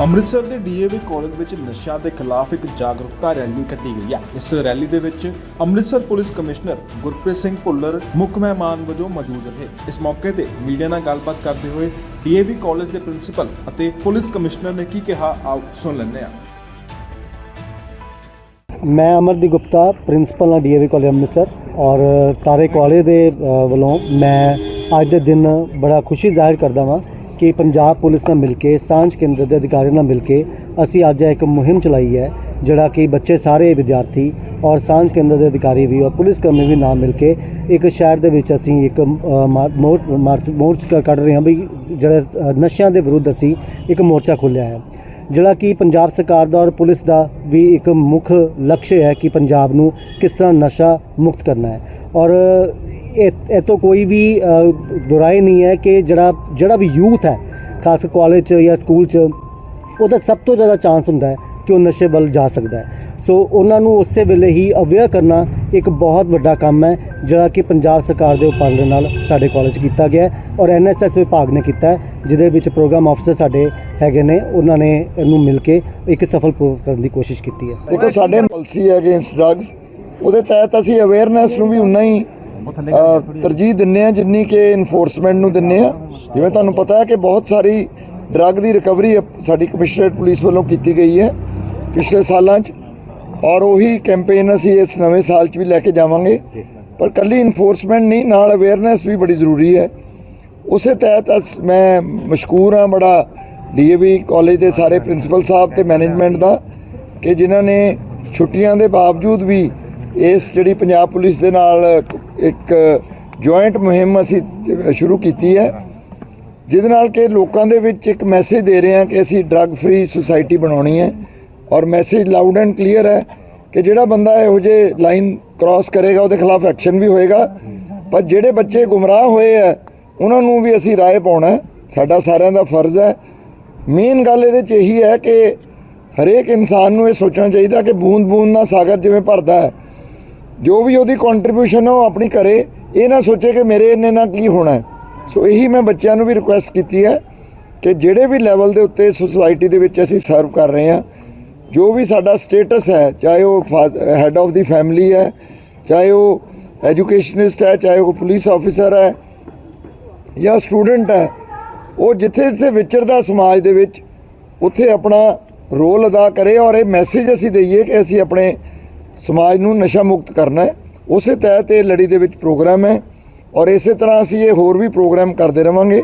ਅੰਮ੍ਰਿਤਸਰ ਦੇ DAV college ਵਿੱਚ ਨਸ਼ਿਆਂ ਦੇ ਖਿਲਾਫ ਇੱਕ ਜਾਗਰੂਕਤਾ ਰੈਲੀ ਕੱਢੀ ਗਈ ਹੈ। ਇਸ ਰੈਲੀ ਦੇ ਵਿੱਚ ਅੰਮ੍ਰਿਤਸਰ ਪੁਲਿਸ ਕਮਿਸ਼ਨਰ ਗੁਰਪ੍ਰੀਤ ਸਿੰਘ ਭੁੱਲਰ ਮੁੱਖ ਮਹਿਮਾਨ ਵਜੋਂ ਮੌਜੂਦ ਰਹੇ। ਇਸ ਮੌਕੇ ਤੇ ਮੀਡੀਆ ਨਾਲ ਗੱਲਬਾਤ ਕਰਦੇ ਹੋਏ ਡੀਏਵੀ ਕਾਲਜ ਦੇ ਪ੍ਰਿੰਸੀਪਲ ਅਤੇ ਪੁਲਿਸ ਕਮਿਸ਼ਨਰ ਨੇ ਕੀ ਕਿਹਾ, ਆਓ ਸੁਣ ਲੈਂਦੇ ਹਾਂ। ਮੈਂ ਅਮਰਦੀਪ ਗੁਪਤਾ, ਪ੍ਰਿੰਸੀਪਲ ਹਾਂ ਡੀਏਵੀ ਕਾਲਜ ਅੰਮ੍ਰਿਤਸਰ ਔਰ ਸਾਰੇ ਕਾਲਜ ਦੇ ਵੱਲੋਂ ਮੈਂ ਅੱਜ ਦੇ ਦਿਨ ਬੜਾ ਖੁਸ਼ੀ ਜ਼ਾਹਿਰ ਕਰਦਾ ਹਾਂ ਕਿ ਪੰਜਾਬ ਪੁਲਿਸ ਨਾਲ ਮਿਲ ਕੇ ਸਾਂਝ ਕੇਂਦਰ ਦੇ ਅਧਿਕਾਰੀਆਂ ਨਾਲ ਮਿਲ ਕੇ ਅਸੀਂ ਅੱਜ ਇੱਕ ਮੁਹਿੰਮ ਚਲਾਈ ਹੈ ਜਿਹੜਾ ਕਿ ਬੱਚੇ ਸਾਰੇ ਵਿਦਿਆਰਥੀ ਔਰ ਸਾਂਝ ਕੇਂਦਰ ਦੇ ਅਧਿਕਾਰੀ ਵੀ ਔਰ ਪੁਲਿਸ ਕਰਮੀ ਵੀ ਨਾਲ ਮਿਲ ਕੇ ਇੱਕ ਸ਼ਹਿਰ ਦੇ ਵਿੱਚ ਅਸੀਂ ਇੱਕ ਅ, ਮਾ- ਮੋਰ- ਮਾਰਚ ਮੋਰਚ ਕੱਢ ਰਹੇ ਹਾਂ ਵੀ ਜਿਹੜਾ ਨਸ਼ਿਆਂ ਦੇ ਵਿਰੁੱਧ ਅਸੀਂ ਇੱਕ ਮੋਰਚਾ ਖੋਲ੍ਹਿਆ ਹੈ। ਜਿਹੜਾ ਕਿ ਪੰਜਾਬ ਸਰਕਾਰ ਦਾ ਔਰ ਪੁਲਿਸ ਦਾ ਵੀ ਇੱਕ ਮੁੱਖ ਲਕਸ਼ ਹੈ ਕਿ ਪੰਜਾਬ ਨੂੰ ਕਿਸ ਤਰ੍ਹਾਂ ਨਸ਼ਾ ਮੁਕਤ ਕਰਨਾ ਹੈ। ਔਰ ਇਹ ਇਹ ਤੋਂ ਕੋਈ ਵੀ ਦੁਰਾਏ ਨਹੀਂ ਹੈ ਕਿ ਜਿਹੜਾ ਜਿਹੜਾ ਵੀ ਯੂਥ ਹੈ, ਖਾਸ ਕਾਲਜ 'ਚ ਜਾਂ ਸਕੂਲ 'ਚ, ਉਹਦਾ ਸਭ ਤੋਂ ਜ਼ਿਆਦਾ ਚਾਂਸ ਹੁੰਦਾ ਹੈ ਕਿ ਉਹ ਨਸ਼ੇ ਵੱਲ ਜਾ ਸਕਦਾ ਹੈ। ਸੋ ਉਹਨਾਂ ਨੂੰ ਉਸੇ ਵੇਲੇ ਹੀ ਅਵੇਅਰ ਕਰਨਾ ਇੱਕ ਬਹੁਤ ਵੱਡਾ ਕੰਮ ਹੈ, ਜਿਹੜਾ ਕਿ ਪੰਜਾਬ ਸਰਕਾਰ ਦੇ ਉਪਰਾਲੇ ਨਾਲ ਸਾਡੇ ਕਾਲਜ ਕੀਤਾ ਗਿਆ ਹੈ ਔਰ ਐਨਐਸਐਸ ਵਿਭਾਗ ਨੇ ਕੀਤਾ ਜਿਹਦੇ ਵਿੱਚ ਪ੍ਰੋਗਰਾਮ ਆਫੀਸਰ ਸਾਡੇ ਹੈਗੇ ਨੇ, ਉਹਨਾਂ ਨੇ ਇਹਨੂੰ ਮਿਲ ਕੇ ਇੱਕ ਸਫਲ ਪ੍ਰੋਗਰਾਮ ਕਰਨ ਦੀ ਕੋਸ਼ਿਸ਼ ਕੀਤੀ ਹੈ। ਦੇਖੋ, ਸਾਡੇ ਪਾਲਿਸੀ ਹੈ ਅਗੇਂਸਟ ਡਰੱਗਸ ਉਹਦੇ ਤਹਿਤ ਅਸੀਂ ਅਵੇਅਰਨੈਸ ਨੂੰ ਵੀ ਉਨਾ ਹੀ ਤਰਜੀਹ ਦਿੰਨੇ ਆ ਜਿੰਨੀ ਕਿ ਇਨਫੋਰਸਮੈਂਟ ਨੂੰ ਦਿੰਨੇ ਆ ਜਿਵੇਂ ਤੁਹਾਨੂੰ ਪਤਾ ਹੈ ਕਿ ਬਹੁਤ ਸਾਰੀ ਡਰੱਗ ਦੀ ਰਿਕਵਰੀ ਸਾਡੀ ਕਮਿਸ਼ਨਰੇਟ ਪੁਲਿਸ ਵੱਲੋਂ ਕੀਤੀ ਗਈ ਹੈ। ਪਿਛਲੇ ਸਾਲਾਂ 'ਚ ਔਰ ਉਹੀ ਕੈਂਪੇਨ ਅਸੀਂ ਇਸ ਨਵੇਂ ਸਾਲ 'ਚ ਵੀ ਲੈ ਕੇ ਜਾਵਾਂਗੇ। ਪਰ ਕੱਲੀ ਇਨਫੋਰਸਮੈਂਟ ਨਹੀਂ ਨਾਲ ਅਵੇਅਰਨੈਸ ਵੀ ਬੜੀ ਜ਼ਰੂਰੀ ਹੈ। ਉਸੇ ਤਹਿਤ ਅਸ ਮੈਂ ਮਸ਼ਕੂਰ ਹਾਂ ਬੜਾ ਡੀਏਵੀ ਕਾਲਜ ਦੇ ਸਾਰੇ ਪ੍ਰਿੰਸੀਪਲ ਸਾਹਿਬ ਤੇ ਮੈਨੇਜਮੈਂਟ ਦਾ ਕਿ ਜਿਨ੍ਹਾਂ ਨੇ ਛੁੱਟੀਆਂ ਦੇ ਬਾਵਜੂਦ ਵੀ ਇਸ ਜਿਹੜੀ ਪੰਜਾਬ ਪੁਲਿਸ ਦੇ ਨਾਲ ਇੱਕ ਜੁਆਇੰਟ ਮੁਹਿੰਮ ਅਸੀਂ ਸ਼ੁਰੂ ਕੀਤੀ ਹੈ। ਜਿਹਦੇ ਨਾਲ ਕਿ ਲੋਕਾਂ ਦੇ ਵਿੱਚ ਇੱਕ ਮੈਸੇਜ ਦੇ ਰਹੇ ਹਾਂ ਕਿ ਅਸੀਂ ਡਰੱਗ ਫ੍ਰੀ ਸੁਸਾਇਟੀ ਬਣਾਉਣੀ ਹੈ। ਔਰ ਮੈਸੇਜ ਲਾਊਡ ਐਂਡ ਕਲੀਅਰ ਹੈ ਕਿ ਜਿਹੜਾ ਬੰਦਾ ਇਹੋ ਜਿਹੇ ਲਾਈਨ ਕ੍ਰਾਸ ਕਰੇਗਾ, ਉਹਦੇ ਖਿਲਾਫ ਐਕਸ਼ਨ ਵੀ ਹੋਏਗਾ। ਪਰ ਜਿਹੜੇ ਬੱਚੇ ਗੁੰਮਰਾਹ ਹੋਏ ਆ ਉਹਨਾਂ ਨੂੰ ਵੀ ਅਸੀਂ ਰਾਏ ਪਾਉਣਾ ਸਾਡਾ ਸਾਰਿਆਂ ਦਾ ਫਰਜ਼ ਹੈ। ਮੇਨ ਗੱਲ ਇਹਦੇ 'ਚ ਇਹੀ ਹੈ ਕਿ ਹਰੇਕ ਇਨਸਾਨ ਨੂੰ ਇਹ ਸੋਚਣਾ ਚਾਹੀਦਾ ਕਿ ਬੂੰਦ ਬੂੰਦ ਨਾਲ ਸਾਗਰ ਜਿਵੇਂ ਭਰਦਾ ਹੈ। ਜੋ ਵੀ ਉਹਦੀ ਕੰਟਰੀਬਿਊਸ਼ਨ ਹੈ ਉਹ ਆਪਣੀ ਕਰੇ। ਇਹ ਨਾ ਸੋਚੇ ਕਿ ਮੇਰੇ ਇੰਨੇ ਨਾਲ ਕੀ ਹੋਣਾ ਸੋ ਇਹੀ ਮੈਂ ਬੱਚਿਆਂ ਨੂੰ ਵੀ ਰਿਕੁਐਸਟ ਕੀਤੀ ਹੈ ਕਿ ਜਿਹੜੇ ਵੀ ਲੈਵਲ ਦੇ ਉੱਤੇ ਸੁਸਾਇਟੀ ਦੇ ਵਿੱਚ ਅਸੀਂ ਸਰਵ ਕਰ ਰਹੇ ਹਾਂ ਜੋ ਵੀ ਸਾਡਾ ਸਟੇਟਸ ਹੈ, ਚਾਹੇ ਉਹ ਹੈੱਡ ਆਫ ਦੀ ਫੈਮਿਲੀ ਹੈ, ਚਾਹੇ ਉਹ ਐਜੂਕੇਸ਼ਨਿਸਟ ਹੈ, ਚਾਹੇ ਉਹ ਪੁਲਿਸ ਆਫੀਸਰ ਹੈ ਜਾਂ ਸਟੂਡੈਂਟ ਹੈ, ਉਹ ਜਿੱਥੇ ਜਿੱਥੇ ਵਿਚਰਦਾ ਸਮਾਜ ਦੇ ਵਿੱਚ, ਉੱਥੇ ਆਪਣਾ ਰੋਲ ਅਦਾ ਕਰੇ ਔਰ ਇਹ ਮੈਸੇਜ ਅਸੀਂ ਦਈਏ ਕਿ ਅਸੀਂ ਆਪਣੇ ਸਮਾਜ ਨੂੰ ਨਸ਼ਾ ਮੁਕਤ ਕਰਨਾ ਹੈ। ਉਸੇ ਤਹਿਤ ਇਹ ਲੜੀ ਦੇ ਵਿੱਚ ਪ੍ਰੋਗਰਾਮ ਹੈ ਔਰ ਇਸੇ ਤਰ੍ਹਾਂ ਅਸੀਂ ਇਹ ਹੋਰ ਵੀ ਪ੍ਰੋਗਰਾਮ ਕਰਦੇ ਰਵਾਂਗੇ।